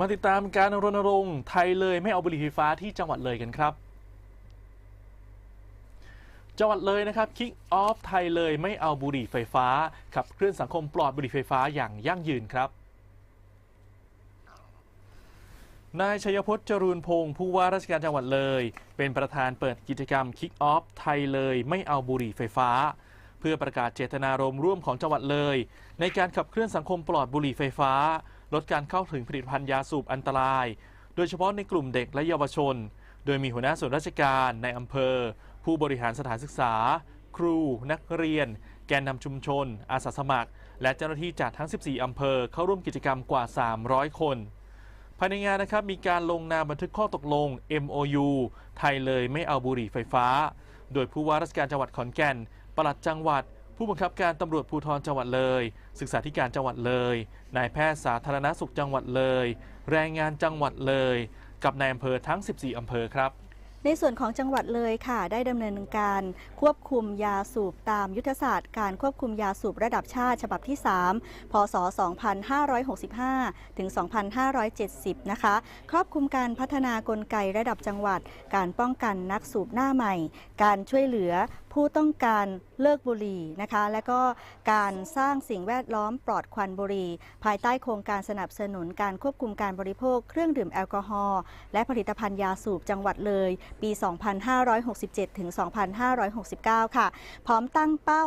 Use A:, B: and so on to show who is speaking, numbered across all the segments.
A: มาติดตามการรณรงค์ไทยเลยไม่เอาบุหรี่ไฟฟ้าที่จังหวัดเลยกันครับ จังหวัดเลยนะครับ Kick Off ไทยเลยไม่เอาบุหรี่ไฟฟ้า ขับเคลื่อนสังคมปลอดบุหรี่ไฟฟ้าอย่างยั่งยืนครับนายชัยพจน์จรูนพงศ์ผู้ว่าราชการจังหวัดเลย เป็นประธานเปิดกิจกรรม Kick Off ไทยเลยไม่เอาบุหรี่ไฟฟ้า เพื่อประกาศเจตนารมณ์ร่วมของจังหวัดเลย ในการขับเคลื่อนสังคมปลอดบุหรี่ไฟฟ้า ลดการเข้าถึงผลิตภัณฑ์ยาสูบอันตราย โดยเฉพาะในกลุ่มเด็กและเยาวชน โดยมีหัวหน้าส่วนราชการในอำเภอ ผู้บริหารสถานศึกษา ครู นักเรียน แกนนำชุมชน อาสาสมัคร และเจ้าหน้าที่จากทั้ง 14 อำเภอเข้าร่วมกิจกรรมกว่า 300 คนภายในงานนะครับมีการลงนามบันทึกข้อตกลง MOU ไทยเลยไม่เอาบุหรี่ไฟฟ้า โดยผู้ว่าราชการจังหวัดขอนแก่น ปลัดจังหวัด ผู้บังคับการตำรวจภูธรจังหวัดเลย ศึกษาธิการจังหวัดเลย นายแพทย์สาธารณสุขจังหวัดเลย แรงงานจังหวัดเลย กับนายอำเภอทั้ง 14 อำเภอครับ
B: ในส่วนของจังหวัดเลยค่ะ ได้ดำเนินการควบคุมยาสูบตามยุทธศาสตร์การควบคุมยาสูบระดับชาติฉบับที่ 3 พศ 2565 ถึง 2570 นะคะ ครอบคลุมการพัฒนากลไกระดับจังหวัด การป้องกันนักสูบหน้าใหม่ การช่วยเหลือ ผู้ต้องการเลิกบุหรี่นะคะ และก็การสร้างสิ่งแวดล้อมปลอดควันบุหรี่ ภายใต้โครงการสนับสนุนการควบคุมการบริโภค เครื่องดื่มแอลกอฮอล์และผลิตภัณฑ์ยาสูบจังหวัดเลย ปี 2567 ถึง 2569 ค่ะ พร้อมตั้งเป้า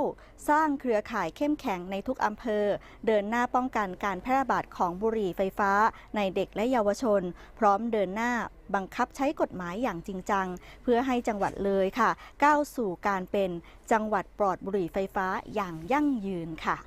B: สร้างเครือข่ายเข้มแข็งในทุกอำเภอ เดินหน้าป้องกันการแพร่ระบาดของบุหรี่ไฟฟ้าในเด็กและเยาวชน พร้อมเดินหน้า บังคับใช้กฎหมายอย่างจริงจัง เพื่อให้จังหวัดเลยค่ะ ก้าวสู่การเป็นจังหวัดปลอดบุหรี่ไฟฟ้าอย่างยั่งยืนค่ะ